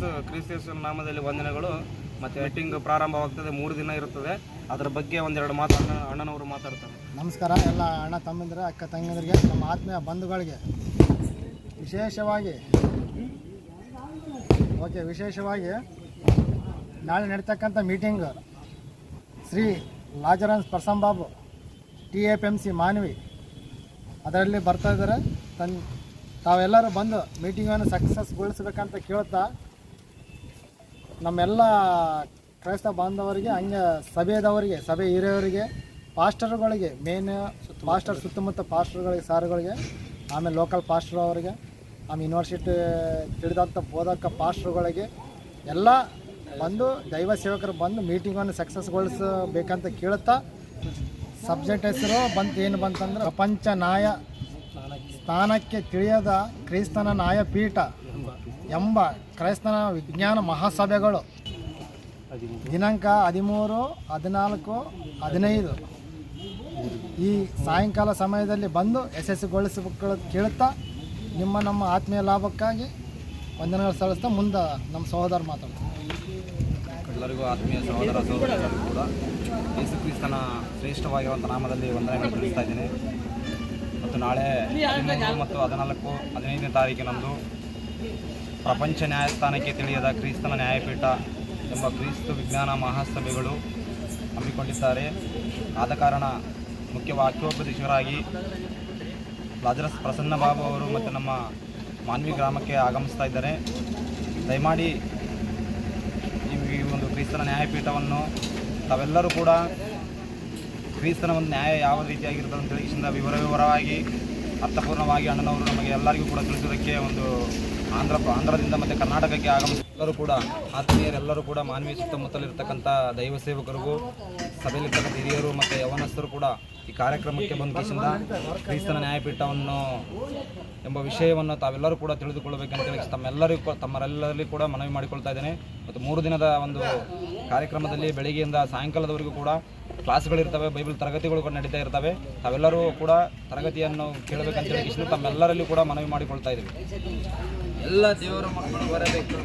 Chris ಕ್ರಿಸ್ತೇಶ್ವರ ನಾಮದಲ್ಲಿ ವಂದನೆಗಳು ಮತ್ತು ಮೀಟಿಂಗ್ ಪ್ರಾರಂಭವಾಗ್ತದೆ, ಮೂರು ದಿನ ಇರುತ್ತದೆ. ಅದರ ಬಗ್ಗೆ ಒಂದೆರಡು ಮಾತು ಅಣ್ಣ, ಅಣ್ಣನವರು ಮಾತಾಡ್ತಾರೆ. ನಮಸ್ಕಾರ, ಎಲ್ಲ ಅಣ್ಣ ತಮ್ಮಂದಿರ, ಅಕ್ಕ ತಂಗಿಯರಿಗೆ ನಮ್ಮ ಆತ್ಮೀಯ ಬಂಧುಗಳಿಗೆ ವಿಶೇಷವಾಗಿ, ಓಕೆ, ವಿಶೇಷವಾಗಿ ನಾಳೆ ನಡೀತಕ್ಕಂಥ ಮೀಟಿಂಗ್ ಶ್ರೀ ಲಾಜರನ್ಸ್ ಪ್ರಸಂಬಾಬು T F M C Manvi, ಅದರಲ್ಲಿ ಬರ್ತಾ ಇದ್ದಾರೆ. ತನ್, ತಾವೆಲ್ಲರೂ ಬಂದು ಮೀಟಿಂಗನ್ನು ಸಕ್ಸಸ್ಗೊಳಿಸ್ಬೇಕಂತ ಕೇಳ್ತಾ ನಮ್ಮೆಲ್ಲ ಕ್ರೈಸ್ತ ಬಾಂಧವರಿಗೆ ಹಂಗೆ ಸಭೆದವರಿಗೆ, ಸಭೆ ಹಿರಿಯವರಿಗೆ, ಪಾಸ್ಟರ್ಗಳಿಗೆ ಮೇನ್ ಪಾಸ್ಟರ್ ಸುತ್ತಮುತ್ತ ಪಾಸ್ಟರ್ಗಳಿಗೆ, ಸಾರುಗಳಿಗೆ, ಆಮೇಲೆ ಲೋಕಲ್ ಪಾಸ್ಟರ್ ಅವರಿಗೆ, ಆಮೇಲೆ ಯೂನಿವರ್ಸಿಟಿ ತಿಳಿದಂಥ ಬೋಧಕ ಪಾಸ್ಟರ್ಗಳಿಗೆ ಎಲ್ಲ ಬಂದು ದೈವ ಸೇವಕರು ಬಂದು ಮೀಟಿಂಗನ್ನು ಸಕ್ಸಸ್ಗೊಳಿಸಬೇಕಂತ ಕೇಳುತ್ತಾ ಸಬ್ಜೆಕ್ಟ್ ಹೆಸರು ಬಂತು ಏನು ಬಂತಂದ್ರೆ ಪ್ರಪಂಚ ನ್ಯಾಯ ಸ್ಥಾನಕ್ಕೆ ತಿಳಿಯದ ಕ್ರೈಸ್ತನ ನ್ಯಾಯಪೀಠ ಎಂಬ ಕ್ರೈಸ್ತನ ವಿಜ್ಞಾನ ಮಹಾಸಭೆಗಳು. ದಿನಾಂಕ ಹದಿಮೂರು, ಹದಿನಾಲ್ಕು, ಹದಿನೈದು. ಈ ಸಾಯಂಕಾಲ ಸಮಯದಲ್ಲಿ ಬಂದು ಯಶಸ್ವಿಗೊಳಿಸಬೇಕು ಕೇಳುತ್ತಾ ನಿಮ್ಮ ನಮ್ಮ ಆತ್ಮೀಯ ಲಾಭಕ್ಕಾಗಿ ವಂದನೆಗಳು ಸಲ್ಲಿಸ್ತಾ ಮುಂದೆ ನಮ್ಮ ಸಹೋದರ ಮಾತಾಡ್ತಾರೆ ಎಲ್ಲರಿಗೂ ಆತ್ಮೀಯ ಸಹೋದರ ಕೂಡ ಶ್ರೇಷ್ಠವಾಗಿರುವಂಥ ನಾಮದಲ್ಲಿ ವಂದನೆಗಳು ತಿಳಿಸ್ತಾ ಇದ್ದೀನಿ. ಮತ್ತು ನಾಳೆ ಹದಿಮೂರು ಮತ್ತು ಹದಿನಾಲ್ಕು, ಹದಿನೈದನೇ ತಾರೀಕಿನಂದು ಪ್ರಪಂಚ ನ್ಯಾಯಸ್ಥಾನಕ್ಕೆ ತಿಳಿಯದ ಕ್ರಿಸ್ತನ ನ್ಯಾಯಪೀಠ ಎಂಬ ಕ್ರಿಸ್ತ ವಿಜ್ಞಾನ ಮಹಾಸಭೆಗಳು ಹಮ್ಮಿಕೊಂಡಿದ್ದಾರೆ. ಆದ ಕಾರಣ ಮುಖ್ಯ ವಾಕ್ಯೋಪದೇಶಕರಾಗಿ ಲಾಜರಸ್ ಪ್ರಸನ್ನ ಬಾಬು ಅವರು ಮತ್ತು ನಮ್ಮ ಮಾನ್ವಿ ಗ್ರಾಮಕ್ಕೆ ಆಗಮಿಸ್ತಾ ಇದ್ದಾರೆ. ದಯಮಾಡಿ ಈ ಒಂದು ಕ್ರಿಸ್ತನ ನ್ಯಾಯಪೀಠವನ್ನು ತಾವೆಲ್ಲರೂ ಕೂಡ ಕ್ರಿಸ್ತನ ಒಂದು ನ್ಯಾಯ ಯಾವ ರೀತಿಯಾಗಿರ್ತದೆ ಅಂತ ಹೇಳಿ ವಿವರ ವಿವರವಾಗಿ ಅರ್ಥಪೂರ್ಣವಾಗಿ ಅಣ್ಣನವರು ನಮಗೆ ಎಲ್ಲರಿಗೂ ಕೂಡ ತಿಳಿಸೋದಕ್ಕೆ ಒಂದು ಆಂಧ್ರ ಆಂಧ್ರದಿಂದ ಮತ್ತು ಕರ್ನಾಟಕಕ್ಕೆ ಆಗಮಿಸಿ ಎಲ್ಲರೂ ಕೂಡ, ಆತ್ಮೀಯರೆಲ್ಲರೂ ಕೂಡ ಮಾನವೀಯ ಸುತ್ತಮುತ್ತಲಿರ್ತಕ್ಕಂಥ ದೈವ ಸೇವಕರಿಗೂ ಸಭೆಯಲ್ಲಿರ್ತಕ್ಕಂಥ ಹಿರಿಯರು ಮತ್ತು ಯವನಸ್ಥರು ಕೂಡ ಈ ಕಾರ್ಯಕ್ರಮಕ್ಕೆ ಬಂದ ಕ್ರೈಸ್ತನ ನ್ಯಾಯಪೀಠವನ್ನು ಎಂಬ ವಿಷಯವನ್ನು ತಾವೆಲ್ಲರೂ ಕೂಡ ತಿಳಿದುಕೊಳ್ಳಬೇಕಂತೇಳಿ ತಮ್ಮೆಲ್ಲರಿಗೂ ತಮ್ಮರೆಲ್ಲರಲ್ಲಿ ಕೂಡ ಮನವಿ ಮಾಡಿಕೊಳ್ತಾ ಇದ್ದೇನೆ. ಮತ್ತು ಮೂರು ದಿನದ ಒಂದು ಕಾರ್ಯಕ್ರಮದಲ್ಲಿ ಬೆಳಗ್ಗೆಯಿಂದ ಸಾಯಂಕಾಲದವರೆಗೂ ಕೂಡ ಕ್ಲಾಸ್ಗಳಿರ್ತವೆ, ಬೈಬಲ್ ತರಗತಿಗಳು ಕೂಡ ನಡೀತಾ ಇರ್ತವೆ. ತಾವೆಲ್ಲರೂ ಕೂಡ ತರಗತಿಯನ್ನು ಕೇಳಬೇಕಂತೇಳಿ ತಮ್ಮೆಲ್ಲರಲ್ಲಿ ಕೂಡ ಮನವಿ ಮಾಡಿಕೊಳ್ತಾ ಇದ್ದೀವಿ. ಎಲ್ಲ ದೇವರ ಮಕ್ಕಳು ಬರಬೇಕು